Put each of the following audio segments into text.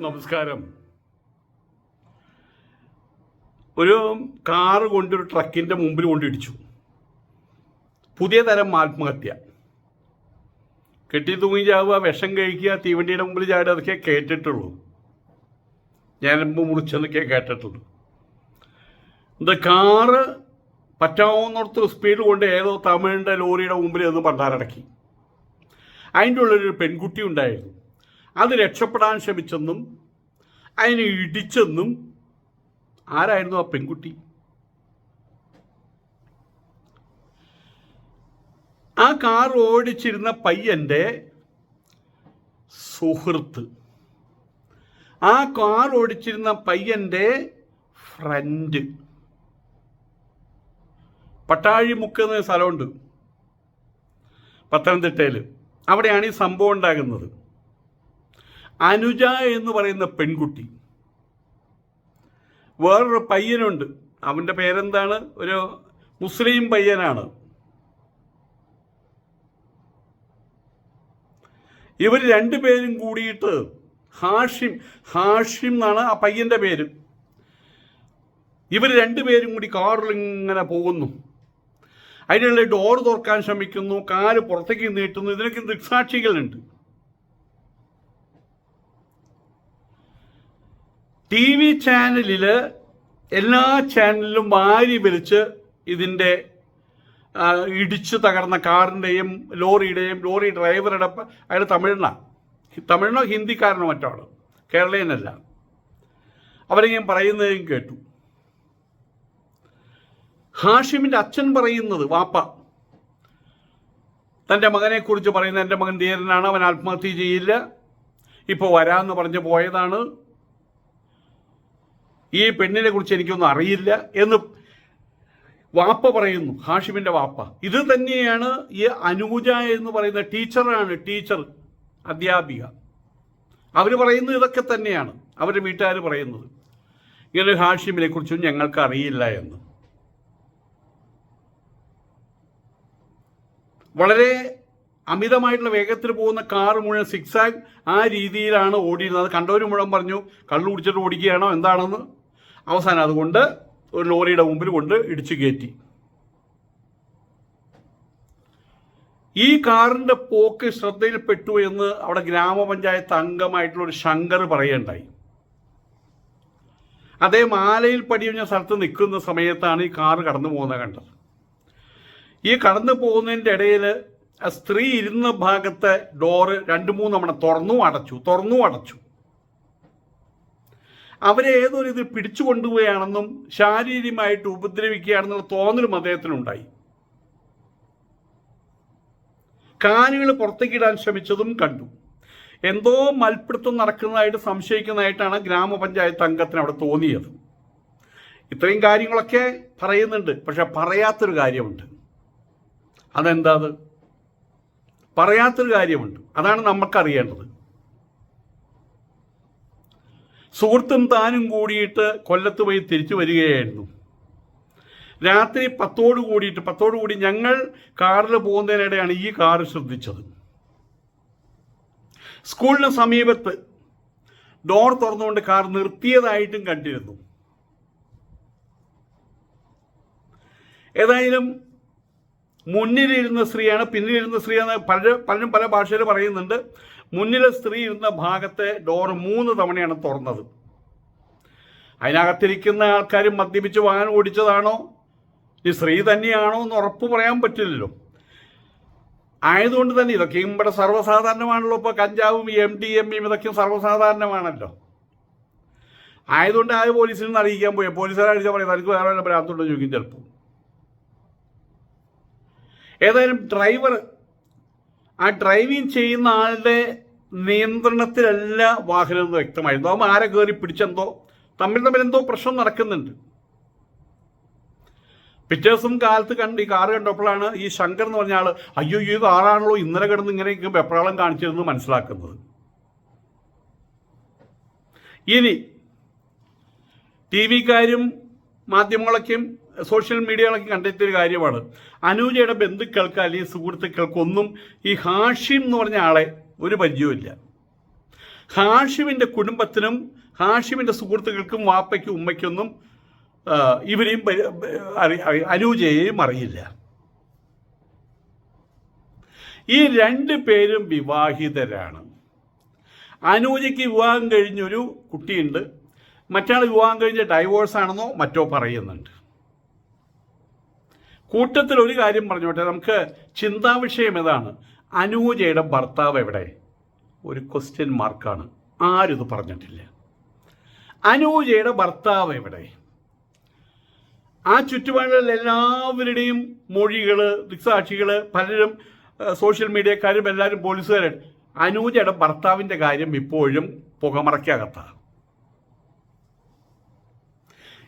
നമസ്കാരം. ഒരു കാറ് കൊണ്ടൊരു ട്രക്കിന്റെ മുമ്പിൽ കൊണ്ടിടിച്ചു. പുതിയ തരം ആത്മഹത്യ. കെട്ടി തൂങ്ങി ചാവുക വിഷം കഴിക്കുക തീവണ്ടിയുടെ മുമ്പിൽ ചാടുക അതൊക്കെ കേട്ടിട്ടുള്ളൂ. ഞരമ്പ് മുറിച്ചെന്നൊക്കെ കേട്ടിട്ടുള്ളൂ ഇത് കാറ് പറ്റാവുന്നിടത്ത് സ്പീഡ് കൊണ്ട് ഏതോ തമിഴിന്റെ ലോറിയുടെ മുമ്പിൽ നിന്ന് പണ്ടാരടക്കി. അതിന്റെ ഉള്ളിലൊരു പെൺകുട്ടി ഉണ്ടായിരുന്നു. അത് രക്ഷപ്പെടാൻ ശ്രമിച്ചെന്നും അതിനെ ഇടിച്ചെന്നും ആരായിരുന്നു ആ പെൺകുട്ടി? ആ കാർ ഓടിച്ചിരുന്ന പയ്യന്റെ സുഹൃത്ത്. ആ കാർ ഓടിച്ചിരുന്ന പയ്യന്റെ ഫ്രണ്ട് പട്ടാഴിമുക്ക് എന്ന സ്ഥലമുണ്ട് പത്തനംതിട്ടയിൽ അവിടെയാണ് ഈ സംഭവം ഉണ്ടാകുന്നത്. അനുജ എന്ന് പറയുന്ന പെൺകുട്ടി. വേറൊരു പയ്യനുണ്ട്. അവന്റെ പേരെന്താണ്? ഒരു മുസ്ലിം പയ്യനാണ്. ഇവർ രണ്ടുപേരും കൂടിയിട്ട് ഹാഷിം ഹാഷിം എന്നാണ് ആ പയ്യന്റെ പേര്. ഇവർ രണ്ടുപേരും കൂടി കാറിൽ ഇങ്ങനെ പോകുന്നു. അതിനുള്ള ഡോർ തുറക്കാൻ ശ്രമിക്കുന്നു കാൽ പുറത്തേക്ക് നീട്ടുന്നു ഇതിനൊക്കെ ദൃക്സാക്ഷികളുണ്ട്. ടി വി ചാനലിൽ എല്ലാ ചാനലിലും വാരി വലിച്ച് ഇതിന്റെ ഇടിച്ചു തകർന്ന കാറിന്റെയും ലോറിയുടെയും ലോറി ഡ്രൈവറുടെ അയാൾ തമിഴിനാണ് തമിഴിനോ ഹിന്ദിക്കാരനോ മറ്റോ കേരളീയനല്ല. അവരെ ഞാൻ പറയുന്നതും കേട്ടു. ഹാഷിമിന്റെ അച്ഛൻ പറയുന്നത് വാപ്പ തന്റെ മകനെക്കുറിച്ച് പറയുന്നത് എന്റെ മകൻ ധീരനാണ് അവൻ ആത്മഹത്യ ചെയ്യില്ല. ഇപ്പോൾ വരാമെന്ന് പറഞ്ഞ് പോയതാണ്. ഈ പെണ്ണിനെ കുറിച്ച് എനിക്കൊന്നും അറിയില്ല എന്ന് വാപ്പ പറയുന്നു ഹാഷിമിന്റെ വാപ്പ. ഇത് തന്നെയാണ് ഈ അനൂജ എന്ന് പറയുന്ന ടീച്ചറാണ് ടീച്ചർ അധ്യാപിക. അവർ പറയുന്നത് ഇതൊക്കെ തന്നെയാണ് അവരുടെ വീട്ടുകാർ പറയുന്നത്. ഇങ്ങനെ ഹാഷിമിനെ കുറിച്ചും ഞങ്ങൾക്ക് അറിയില്ല എന്ന്. വളരെ അമിതമായിട്ടുള്ള വേഗത്തിൽ പോകുന്ന കാർ മുഴുവൻ സിക്സാഗ് ആ രീതിയിലാണ് ഓടിയിരുന്നത്. കണ്ടവർ മുഴുവൻ പറഞ്ഞു കള്ളു കുടിച്ചിട്ട് ഓടിക്കുകയാണോ എന്താണെന്ന്? അവസാനം അതുകൊണ്ട് ഒരു ലോറിയുടെ മുമ്പിൽ കൊണ്ട് ഇടിച്ചു കയറ്റി. ഈ കാറിന്റെ പോക്ക് ശ്രദ്ധയിൽപ്പെട്ടു എന്ന് അവിടെ ഗ്രാമപഞ്ചായത്ത് അംഗമായിട്ടുള്ള ഒരു ശങ്കർ പറയുണ്ടായി അദ്ദേഹം ആലയിൽ പടിയുന്ന സ്ഥലത്ത് നിൽക്കുന്ന സമയത്താണ് ഈ കാറ് കടന്നു പോകുന്നത് കണ്ടത്. ഈ കടന്നു പോകുന്നതിന്റെ ഇടയിൽ സ്ത്രീ ഇരുന്ന ഭാഗത്തെ ഡോറ് രണ്ട് മൂന്ന് തവണ തുറന്നു അടച്ചു തുറന്നു അടച്ചു. അവരെ ഏതൊരു ഇത് പിടിച്ചു കൊണ്ടുപോവുകയാണെന്നും ശാരീരികമായിട്ട് ഉപദ്രവിക്കുകയാണെന്നുള്ള തോന്നലും അദ്ദേഹത്തിനുണ്ടായി. കാലുകൾ പുറത്തേക്കിടാൻ ശ്രമിച്ചതും കണ്ടു. എന്തോ മൽപ്പിടുത്തം നടക്കുന്നതായിട്ട് സംശയിക്കുന്നതായിട്ടാണ് ഗ്രാമപഞ്ചായത്ത് അംഗത്തിന് അവിടെ തോന്നിയത്. ഇത്രയും കാര്യങ്ങളൊക്കെ പറയുന്നുണ്ട്. പക്ഷെ പറയാത്തൊരു കാര്യമുണ്ട്. അതെന്താ അത്? പറയാത്തൊരു കാര്യമുണ്ട്. അതാണ് നമുക്കറിയേണ്ടത് സുഹൃത്തും താനും കൂടിയിട്ട് കൊല്ലത്ത് പോയി തിരിച്ചു വരികയായിരുന്നു. രാത്രി പത്തോട് കൂടിയിട്ട് പത്തോട് കൂടി ഞങ്ങൾ കാറിൽ പോകുന്നതിനിടെയാണ് ഈ കാറ് ശ്രദ്ധിച്ചത്. സ്കൂളിന് സമീപത്ത് ഡോർ തുറന്നുകൊണ്ട് കാർ നിർത്തിയതായിട്ടും കണ്ടിരുന്നു. ഏതായാലും മുന്നിലിരുന്ന സ്ത്രീയാണ് പിന്നിലിരുന്ന സ്ത്രീയാണ് പല പലരും പല ഭാഷയിൽ പറയുന്നുണ്ട്. മുന്നിലെ സ്ത്രീ ഇരുന്ന ഭാഗത്തെ ഡോർ മൂന്ന് തവണയാണ് തുറന്നത്. അതിനകത്തിരിക്കുന്ന ആൾക്കാർ മദ്യപിച്ച് വാഹനം ഓടിച്ചതാണോ? ഈ സ്ത്രീ തന്നെയാണോ എന്ന് ഉറപ്പ് പറയാൻ പറ്റില്ലല്ലോ. ആയതുകൊണ്ട് തന്നെ ഇതൊക്കെ ഇവിടെ സർവസാധാരണമാണല്ലോ. ഇപ്പോൾ കഞ്ചാവും എം ഡി എം ഇയും ഇതൊക്കെ സർവസാധാരണമാണല്ലോ. ആയതുകൊണ്ട് ആ പോലീസിൽ നിന്ന് അറിയിക്കാൻ പോയി. പോലീസുകാർ അടിച്ചാൽ പറയും തനിക്ക് വേറെ വല്ല ഭ്രാന്തുണ്ടോ ചോദിക്കും ചിലപ്പോൾ. ഏതായാലും ഡ്രൈവർ ആ ഡ്രൈവിംഗ് ചെയ്യുന്ന ആളുടെ നിയന്ത്രണത്തിലല്ല വാഹനം എന്ന് വ്യക്തമായിരുന്നു. അവൻ ആരെ കയറി പിടിച്ചെന്തോ? തമ്മിൽ തമ്മിൽ എന്തോ പ്രശ്നം നടക്കുന്നുണ്ട്. പിറ്റേ കാലത്ത് കണ്ട് ഈ കാറ് കണ്ടപ്പോഴാണ് ഈ ശങ്കർ എന്ന് പറഞ്ഞ ആൾ അയ്യോ ഈ കാറാണല്ലോ ഇന്നലെ കിടന്ന് ഇങ്ങനെ വെപ്രാളം കാണിച്ചിരുന്നു മനസ്സിലാക്കുന്നത്. ഇനി ടി വിക്കാരും മാധ്യമങ്ങളൊക്കെയും സോഷ്യൽ മീഡിയകളൊക്കെ കണ്ടെത്തിയ ഒരു കാര്യമാണ്. അനൂജയുടെ ബന്ധുക്കൾക്ക് അല്ലെങ്കിൽ സുഹൃത്തുക്കൾക്കൊന്നും ഈ ഹാഷിം എന്ന് പറഞ്ഞ ആളെ ഒരു പരിചയമില്ല ഹാഷിമിന്റെ കുടുംബത്തിനും ഹാഷിമിന്റെ സുഹൃത്തുക്കൾക്കും വാപ്പയ്ക്കും ഉമ്മയ്ക്കൊന്നും ഇവരെയും അനൂജയെയും അറിയില്ല. ഈ രണ്ട് പേരും വിവാഹിതരാണ്. അനൂജയ്ക്ക് വിവാഹം കഴിഞ്ഞൊരു കുട്ടിയുണ്ട്. മറ്റാൾ വിവാഹം കഴിഞ്ഞ ഡൈവോഴ്സ് ആണെന്നോ മറ്റോ പറയുന്നുണ്ട്. കൂട്ടത്തിൽ ഒരു കാര്യം പറഞ്ഞോട്ടെ. നമുക്ക് ചിന്താ വിഷയം ഏതാണ്? അനൂജയുടെ ഭർത്താവ് എവിടെ? ഒരു ക്വസ്റ്റ്യൻ മാർക്കാണ് ആരും ഇത് പറഞ്ഞിട്ടില്ല. അനൂജയുടെ ഭർത്താവ് എവിടെ? ആ ചുറ്റുപാടുകളിൽ എല്ലാവരുടെയും മൊഴികൾ ദൃക്സാക്ഷികൾ പലരും സോഷ്യൽ മീഡിയക്കാരും എല്ലാവരും പോലീസുകാരും അനൂജയുടെ ഭർത്താവിന്റെ കാര്യം ഇപ്പോഴും പുകമറയ്ക്കകത്താണ്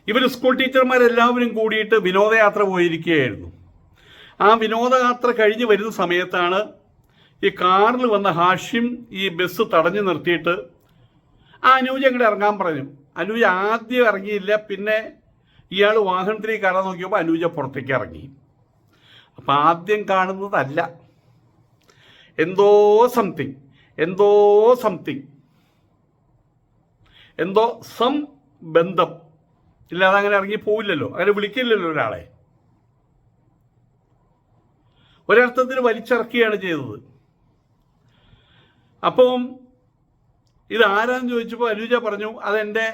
ഇവർ സ്കൂൾ ടീച്ചർമാരെല്ലാവരും കൂടിയിട്ട് വിനോദയാത്ര പോയിരിക്കുകയായിരുന്നു. ആ വിനോദയാത്ര കഴിഞ്ഞ് വരുന്ന സമയത്താണ് ഈ കാറിൽ വന്ന ഹാഷിം ഈ ബസ് തടഞ്ഞു നിർത്തിയിട്ട് ആ അനൂജ് അങ്ങോട്ട് ഇറങ്ങാൻ പറഞ്ഞു. അനൂജ് ആദ്യം ഇറങ്ങിയില്ല. പിന്നെ ഇയാൾ വാഹനത്തിലേക്ക് കയറാൻ നോക്കിയപ്പോൾ അനൂജ പുറത്തേക്ക് ഇറങ്ങി. അപ്പം ആദ്യം കാണുന്നതല്ല. എന്തോ സംതിങ് എന്തോ സംതിങ് എന്തോ സം ബന്ധം. ഇല്ലാതെ അങ്ങനെ ഇറങ്ങി പോവില്ലല്ലോ. അങ്ങനെ വിളിക്കില്ലല്ലോ ഒരാളെ. ഒരർത്ഥത്തിന് വലിച്ചിറക്കുകയാണ് ചെയ്തത്. അപ്പം ഇത് ആരാന്ന് ചോദിച്ചപ്പോൾ അനുജ പറഞ്ഞു അതെന്റെ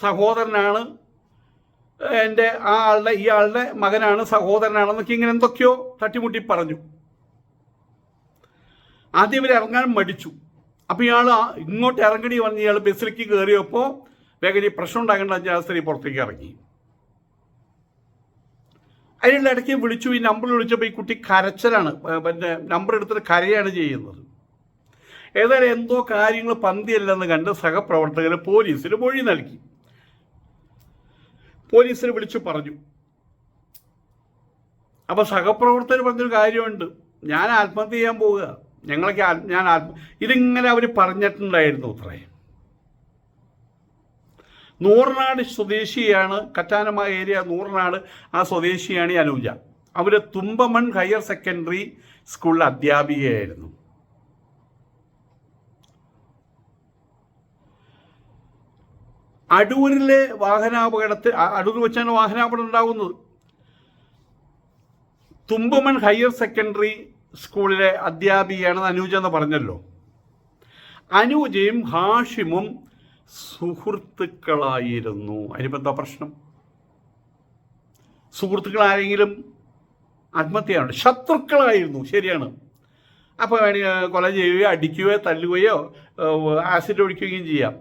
സഹോദരനാണ്. എന്റെ ആ ആളുടെ ഈ ആളുടെ മകനാണ് സഹോദരനാണെന്നൊക്കെ ഇങ്ങനെ എന്തൊക്കെയോ തട്ടിമുട്ടി പറഞ്ഞു. ആദ്യം ഇവർ ഇറങ്ങാൻ മടിച്ചു അപ്പോൾ ഇയാൾ ഇങ്ങോട്ട് ഇറങ്ങണി വന്ന് ഇയാൾ ബസ്സിലേക്ക് കയറിയപ്പോൾ വേഗം ഈ പ്രശ്നം ഉണ്ടാകേണ്ട അഞ്ചാം സ്ത്രീ പുറത്തേക്ക് ഇറങ്ങി. അതിനുള്ള ഇടയ്ക്ക് വിളിച്ചു ഈ നമ്പർ വിളിച്ചപ്പോൾ ഈ കുട്ടി കരച്ചലാണ്. പിന്നെ നമ്പർ എടുത്തിട്ട് കരയാണ് ചെയ്യുന്നത്. ഏതായാലും എന്തോ കാര്യങ്ങൾ പന്തിയല്ലെന്ന് കണ്ട് സഹപ്രവർത്തകർ പോലീസിന് മൊഴി നൽകി. പോലീസിനെ വിളിച്ചു പറഞ്ഞു. അപ്പോൾ സഹപ്രവർത്തകർ പറഞ്ഞൊരു കാര്യമുണ്ട്. ഞാൻ ആത്മഹത്യ ചെയ്യാൻ പോവുക. ഞങ്ങളൊക്കെ ഞാൻ ആത്മ ഇതിങ്ങനെ അവർ പറഞ്ഞിട്ടുണ്ടായിരുന്നു അത്രേ. നൂറനാട് സ്വദേശിയാണ് കറ്റാനമ്മ ഏരിയ നൂറിനാട് ആ സ്വദേശിയാണ് ഈ അനൂജ. അവർ തുമ്പമൺ ഹയർ സെക്കൻഡറി സ്കൂളിലെ അധ്യാപികയായിരുന്നു. അടൂരിലെ വാഹനാപകടത്തിൽ അടൂർ വെച്ചാണ് വാഹനാപകടം ഉണ്ടാകുന്നത്. തുമ്പമൺ ഹയർ സെക്കൻഡറി സ്കൂളിലെ അധ്യാപികയാണെന്ന് അനൂജ എന്ന് പറഞ്ഞല്ലോ. അനൂജയും ഹാഷിമും സുഹൃത്തുക്കളായിരുന്നു. അതിനിപ്പോൾ പ്രശ്നം? സുഹൃത്തുക്കൾ ആരെങ്കിലും ആത്മഹത്യയാണ്. ശത്രുക്കളായിരുന്നു. ശരിയാണ്. അപ്പോൾ വേണമെങ്കിൽ കൊല ചെയ്യുകയോ അടിക്കുകയോ തല്ലുകയോ ആസിഡ് ഒഴിക്കുകയും ചെയ്യാം.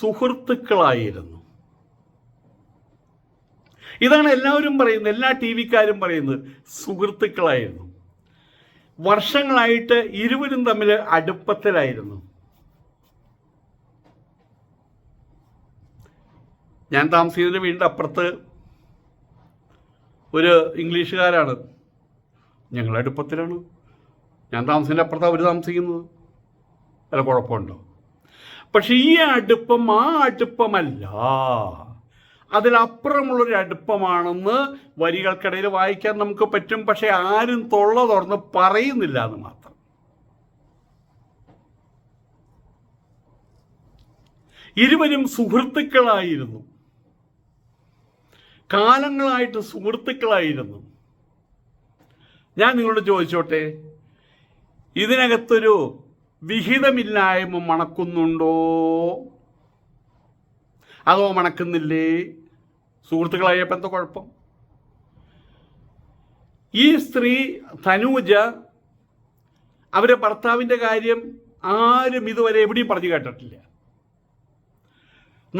സുഹൃത്തുക്കളായിരുന്നു. ഇതാണ് എല്ലാവരും പറയുന്നത് എല്ലാ ടി വിക്കാരും പറയുന്നത്. സുഹൃത്തുക്കളായിരുന്നു. വർഷങ്ങളായിട്ട് ഇരുവരും തമ്മിൽ അടുപ്പത്തിലായിരുന്നു. ഞാൻ താമസിക്കുന്നതിന് വീടിന്റെ അപ്പുറത്ത് ഒരു ഇംഗ്ലീഷുകാരാണ്. ഞങ്ങൾ അടുപ്പത്തിലാണ്. ഞാൻ താമസിക്കുന്ന അപ്പുറത്താണ് അവർ താമസിക്കുന്നത്. അല്ല കുഴപ്പമുണ്ടോ? പക്ഷെ ഈ അടുപ്പം ആ അടുപ്പമല്ല. അതിലപ്പുറമുള്ളൊരു അടുപ്പമാണെന്ന് വരികൾക്കിടയിൽ വായിക്കാൻ നമുക്ക് പറ്റും. പക്ഷെ ആരും തൊള്ള തുറന്ന് പറയുന്നില്ല എന്ന് മാത്രം. ഇരുവരും സുഹൃത്തുക്കളായിരുന്നു. കാലങ്ങളായിട്ട് സുഹൃത്തുക്കളായിരുന്നു. ഞാൻ നിങ്ങളോട് ചോദിച്ചോട്ടെ ഇതിനകത്തൊരു വിഹിതമില്ലായ്മ മണക്കുന്നുണ്ടോ? അതോ മണക്കുന്നില്ലേ? സുഹൃത്തുക്കളായപ്പോൾ എന്താ കുഴപ്പം? ഈ സ്ത്രീ തനൂജ അവരെ ഭർത്താവിന്റെ കാര്യം ആരും ഇതുവരെ എവിടെയും പറഞ്ഞു കേട്ടിട്ടില്ല.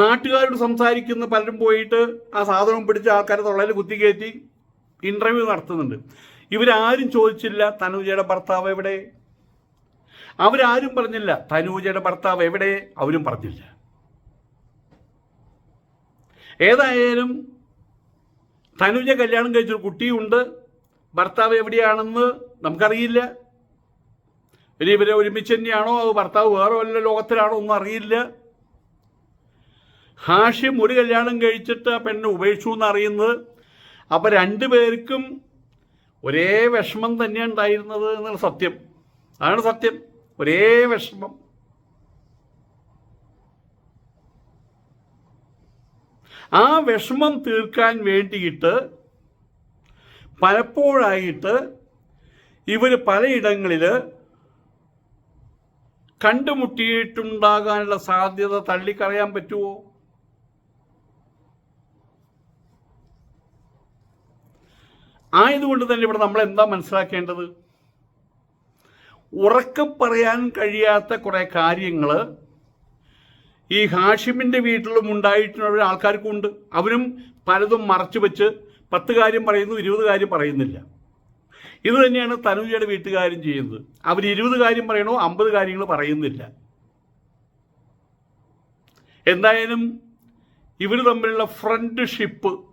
നാട്ടുകാരോട് സംസാരിക്കുന്ന പലരും പോയിട്ട് ആ സാധനം പിടിച്ച ആൾക്കാരെ തൊള്ളയിൽ കുത്തിക്കയറ്റി ഇന്റർവ്യൂ നടത്തുന്നുണ്ട്. ഇവരാരും ചോദിച്ചില്ല തനൂജയുടെ ഭർത്താവ് എവിടെ? അവരാരും പറഞ്ഞില്ല തനൂജയുടെ ഭർത്താവ് എവിടെ? അവരും പറഞ്ഞില്ല. ഏതായാലും തനുജ കല്യാണം കഴിച്ചൊരു കുട്ടിയുണ്ട്. ഭർത്താവ് എവിടെയാണെന്ന് നമുക്കറിയില്ല. ഇനി ഇവരെ ഒരുമിച്ച് തന്നെയാണോ? അത് ഭർത്താവ് വേറെ വല്ല ലോകത്തിലാണോ? ഒന്നും അറിയില്ല. ഹാഷിം ഒരു കല്യാണം കഴിച്ചിട്ട് ആ പെണ്ണ് ഉപേക്ഷു എന്നറിയുന്നത് രണ്ടു രണ്ടുപേർക്കും ഒരേ വിഷമം തന്നെയാണ് ഉണ്ടായിരുന്നത് എന്നുള്ള സത്യം. അതാണ് സത്യം. ഒരേ വിഷമം. ആ വിഷമം തീർക്കാൻ വേണ്ടിയിട്ട് പലപ്പോഴായിട്ട് ഇവർ പലയിടങ്ങളിൽ കണ്ടുമുട്ടിയിട്ടുണ്ടാകാനുള്ള സാധ്യത തള്ളിക്കളയാൻ പറ്റുമോ ആയതുകൊണ്ട് തന്നെ ഇവിടെ നമ്മൾ എന്താ മനസ്സിലാക്കേണ്ടത്? ഉറക്കം പറയാൻ കഴിയാത്ത കുറേ കാര്യങ്ങൾ ഈ ഹാഷിമിന്റെ വീട്ടിലും ഉണ്ടായിട്ടുള്ള ആൾക്കാർക്കുണ്ട്. അവരും പലതും മറച്ചു വെച്ച് പത്ത് കാര്യം പറയുന്നു ഇരുപത് കാര്യം പറയുന്നില്ല. ഇത് തന്നെയാണ് തനുജയുടെ വീട്ടുകാരും ചെയ്യുന്നത്. അവർ ഇരുപത് കാര്യം പറയണോ അമ്പത് കാര്യങ്ങൾ പറയുന്നില്ല. എന്തായാലും ഇവർ തമ്മിലുള്ള ഫ്രണ്ട്ഷിപ്പ്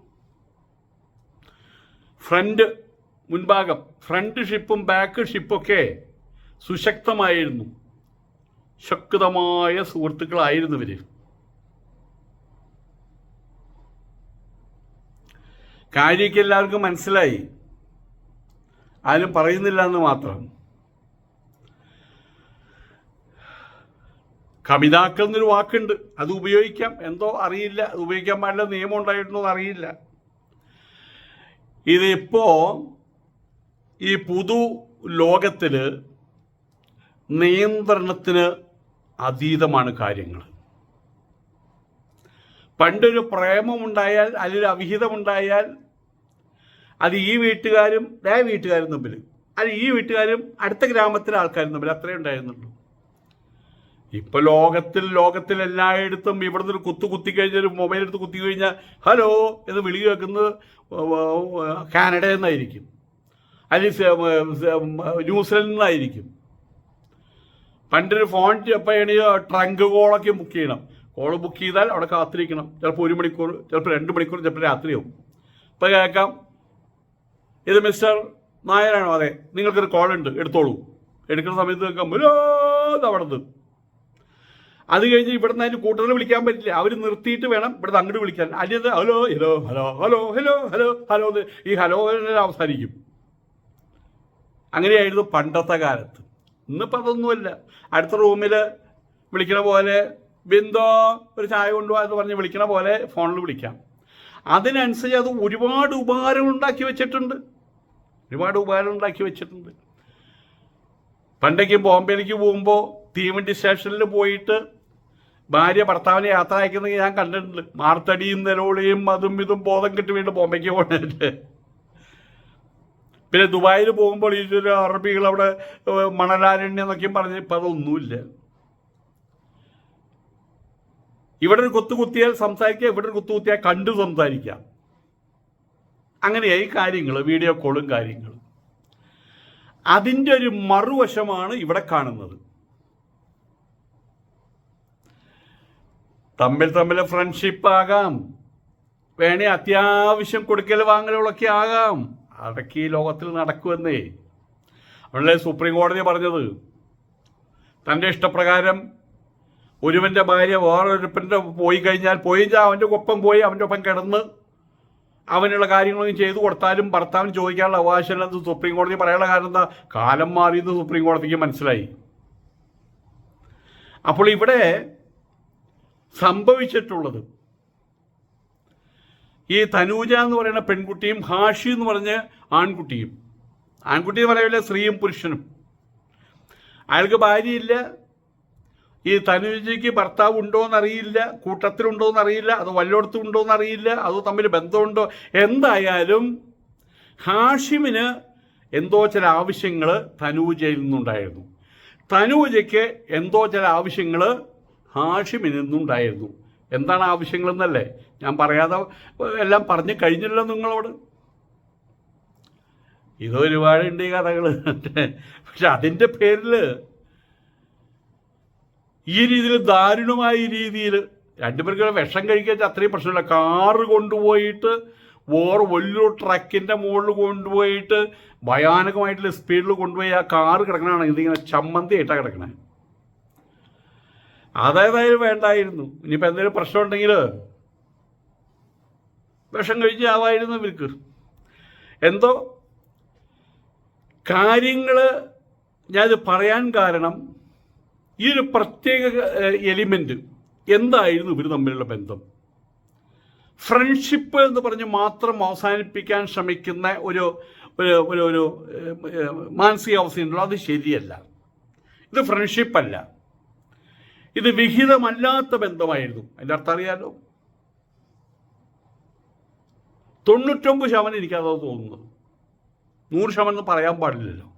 ഫ്രണ്ട് മുൻഭാഗം ഫ്രണ്ട് ഷിപ്പും ബാക്ക് ഷിപ്പൊക്കെ സുശക്തമായിരുന്നു. ശക്തമായ സുഹൃത്തുക്കളായിരുന്നു ഇവർ. കാര്യമൊക്കെ എല്ലാവർക്കും മനസ്സിലായി. ആരും പറയുന്നില്ല എന്ന് മാത്രം. കവിതാക്കൾ എന്നൊരു വാക്കുണ്ട്. അത് ഉപയോഗിക്കാം. എന്തോ അറിയില്ല. അത് ഉപയോഗിക്കാൻ പാടില്ല. നിയമം ഉണ്ടായിട്ടുണ്ടോ എന്ന് അറിയില്ല. ഇതിപ്പോ ഈ പുതു ലോകത്തിൽ നിയന്ത്രണത്തിന് അതീതമാണ് കാര്യങ്ങൾ പണ്ടൊരു പ്രേമമുണ്ടായാൽ അതിലൊരു അവിഹിതമുണ്ടായാൽ അത് ഈ വീട്ടുകാരും ആ വീട്ടുകാരും തമ്മിൽ അത് ഈ വീട്ടുകാരും അടുത്ത ഗ്രാമത്തിലെ ആൾക്കാരും തമ്മിൽ അത്രേ ഉണ്ടായിരുന്നുള്ളൂ. ഇപ്പൊ ലോകത്തിൽ ലോകത്തിൽ എല്ലായിടത്തും ഇവിടുന്ന് ഒരു കുത്തു കുത്തി കഴിഞ്ഞാൽ ഒരു മൊബൈൽ എടുത്ത് കുത്തി കഴിഞ്ഞാൽ ഹലോ എന്ന് വിളി കേൾക്കുന്നത് കാനഡയിൽ നിന്നായിരിക്കും. അല്ലെങ്കിൽ ന്യൂസിലൻഡിൽ നിന്നായിരിക്കും. പണ്ടൊരു ഫോൺ ചെപ്പണി ട്രങ്ക് കോളൊക്കെ ബുക്ക് ചെയ്യണം. കോൾ ബുക്ക് ചെയ്താൽ അവിടെ കാത്തിരിക്കണം. ചിലപ്പോൾ ഒരു മണിക്കൂർ ചിലപ്പോൾ രണ്ട് മണിക്കൂർ ചിലപ്പോൾ രാത്രിയാവും. ഇപ്പം കേൾക്കാം. ഇത് മിസ്റ്റർ നായരാണോ? അതെ. നിങ്ങൾക്കൊരു കോൾ ഉണ്ട്. എടുത്തോളൂ. എടുക്കുന്ന സമയത്ത് കേൾക്കാം. ഹലോ അവിടുന്ന്. അത് കഴിഞ്ഞ് ഇവിടുന്ന് അതിന് കൂട്ടറിൽ വിളിക്കാൻ പറ്റില്ല. അവർ നിർത്തിയിട്ട് വേണം ഇവിടുന്ന് അങ്ങോട്ട് വിളിക്കാൻ. അല്ലത് hello hello hello. Hello hello hello hello എന്ന് ഈ ഹലോ അവസാനിക്കും. അങ്ങനെയായിരുന്നു പണ്ടത്തെ കാലത്ത്. ഇന്നിപ്പോൾ അതൊന്നുമല്ല. അടുത്ത റൂമിൽ വിളിക്കണ പോലെ ബിന്ദോ ഒരു ചായ കൊണ്ടുപോകാ എന്ന് പറഞ്ഞ് വിളിക്കണ പോലെ ഫോണിൽ വിളിക്കാം. അതിനനുസരിച്ച് അത് ഒരുപാട് ഉപകാരം ഉണ്ടാക്കി വെച്ചിട്ടുണ്ട്. ഒരുപാട് ഉപകാരം ഉണ്ടാക്കി വെച്ചിട്ടുണ്ട്. പണ്ടേക്ക് ബോംബെയിലേക്ക് പോകുമ്പോൾ തീവണ്ടി സ്റ്റേഷനിൽ പോയിട്ട് ഭാര്യ ഭർത്താവിനെ യാത്ര അയക്കുന്നത് ഞാൻ കണ്ടിട്ടുണ്ട്. മാർത്തടിയും നിലവിളിയും അതും ഇതും ബോധം കിട്ടി വീണ്ടും ബോംബെക്ക് പോകണേ പിന്നെ ദുബായിൽ പോകുമ്പോൾ ഈ അറബികൾ അവിടെ മണലാരണ്യം എന്നൊക്കെയും പറഞ്ഞ് ഇപ്പം അതൊന്നുമില്ല. ഇവിടെ ഒരു കുത്തു കുത്തിയാൽ സംസാരിക്കുക ഇവിടെ ഒരു കുത്തു കുത്തിയാൽ കണ്ടു സംസാരിക്കാം. അങ്ങനെയായി കാര്യങ്ങൾ വീഡിയോ കോളും കാര്യങ്ങളും. അതിന്റെ ഒരു മറുവശമാണ് ഇവിടെ കാണുന്നത്. തമ്മിൽ തമ്മിൽ ഫ്രണ്ട്ഷിപ്പ് ആകാം. വേണേ അത്യാവശ്യം കൊടുക്കൽ വാങ്ങലുകളൊക്കെ ആകാം. അതൊക്കെ ഈ ലോകത്തിൽ നടക്കുമെന്നേ. അവളെ സുപ്രീം കോടതി പറഞ്ഞത് തന്റെ ഇഷ്ടപ്രകാരം ഒരുവന്റെ ഭാര്യ വേറൊരുപ്പന്റെ പോയി കഴിഞ്ഞാൽ പോയി അവന്റെ ഒപ്പം പോയി അവന്റെ ഒപ്പം കിടന്ന് അവനുള്ള കാര്യങ്ങളൊന്നും ചെയ്തു കൊടുത്താലും ഭർത്താവിന് ചോദിക്കാനുള്ള അവകാശമില്ലെന്ന് സുപ്രീം കോടതി പറയാനുള്ള കാരണം എന്താ? കാലം മാറിയെന്ന് സുപ്രീം കോടതിക്ക് മനസ്സിലായി. അപ്പോൾ ഇവിടെ സംഭവിച്ചിട്ടുള്ളത്. ഈ തനൂജ എന്ന് പറയുന്ന പെൺകുട്ടിയും ഹാഷി എന്ന് പറഞ്ഞ ആൺകുട്ടിയും. ആൺകുട്ടി എന്ന് പറയില്ല സ്ത്രീയും പുരുഷനും. അയാൾക്ക് ഭാര്യയില്ല. ഈ തനുജയ്ക്ക് ഭർത്താവ് ഉണ്ടോ എന്നറിയില്ല കൂട്ടത്തിലുണ്ടോ എന്നറിയില്ല അത് വല്ലോടത്തും ഉണ്ടോ എന്നറിയില്ല അത് തമ്മിൽ ബന്ധമുണ്ടോ എന്തായാലും ഹാഷിമിന് എന്തോ ചില ആവശ്യങ്ങൾ തനൂജയിൽ നിന്നുണ്ടായിരുന്നു. തനൂജയ്ക്ക് എന്തോ ചില ആവശ്യങ്ങൾ ഹാഷിമിൽ നിന്നുണ്ടായിരുന്നു എന്താണ് ആവശ്യങ്ങളെന്നല്ലേ? ഞാൻ പറയാതെ എല്ലാം പറഞ്ഞു കഴിഞ്ഞല്ലോ നിങ്ങളോട്. ഇത് ഒരുപാടുണ്ട് ഈ കഥകൾ പക്ഷെ അതിന്റെ പേരിൽ ഈ രീതിയിൽ ദാരുണമായ രീതിയിൽ രണ്ടുപേർക്ക് വിഷം കഴിക്കാൻ അത്രയും പ്രശ്നമില്ല. കാറ് കൊണ്ടുപോയിട്ട് വോർ വലിയൊരു ട്രക്കിന്റെ മുകളിൽ കൊണ്ടുപോയിട്ട് ഭയാനകമായിട്ടുള്ള സ്പീഡിൽ കൊണ്ടുപോയി ആ കാറ് കിടക്കണതാണ് ഇതിങ്ങനെ ചമ്മന്തി ആയിട്ടാണ് കിടക്കണേ. അതേതായാലും വേണ്ടായിരുന്നു. ഇനിയിപ്പോൾ എന്തെങ്കിലും പ്രശ്നം ഉണ്ടെങ്കിൽ വിഷം കഴിച്ച് അതായിരുന്നു ഇവർക്ക്. എന്തോ കാര്യങ്ങൾ ഞാനിത് പറയാൻ കാരണം ഈ ഒരു പ്രത്യേക എലിമെന്റ് എന്തായിരുന്നു ഇവർ തമ്മിലുള്ള ബന്ധം? ഫ്രണ്ട്ഷിപ്പ് എന്ന് പറഞ്ഞ് മാത്രം അവസാനിപ്പിക്കാൻ ശ്രമിക്കുന്ന ഒരു ഒരു ഒരു ഒരു മാനസികാവസ്ഥയുണ്ടല്ലോ. അത് ശരിയല്ല. ഇത് ഫ്രണ്ട്ഷിപ്പല്ല ഇത് വിഹിതമല്ലാത്ത ബന്ധമായിരുന്നു. അതിന്റെ അർത്ഥം അറിയാലോ? തൊണ്ണൂറ്റൊമ്പത് ശതമാനം എനിക്കത് തോന്നുന്നത്. നൂറ് ശതമാനം പറയാൻ പാടില്ലല്ലോ.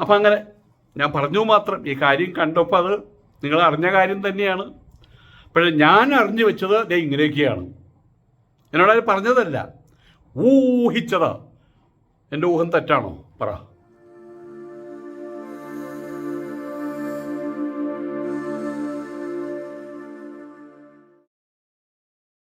അപ്പം അങ്ങനെ ഞാൻ പറഞ്ഞു മാത്രം ഈ കാര്യം കണ്ടപ്പോൾ അത് നിങ്ങൾ അറിഞ്ഞ കാര്യം തന്നെയാണ്. പക്ഷേ ഞാൻ അറിഞ്ഞു വെച്ചത് ദേ ഇങ്ങനെയൊക്കെയാണ്. എന്നോട് പറഞ്ഞതല്ല. ഊഹിച്ചതാ. എന്റെ ഊഹം തെറ്റാണോ? പറ.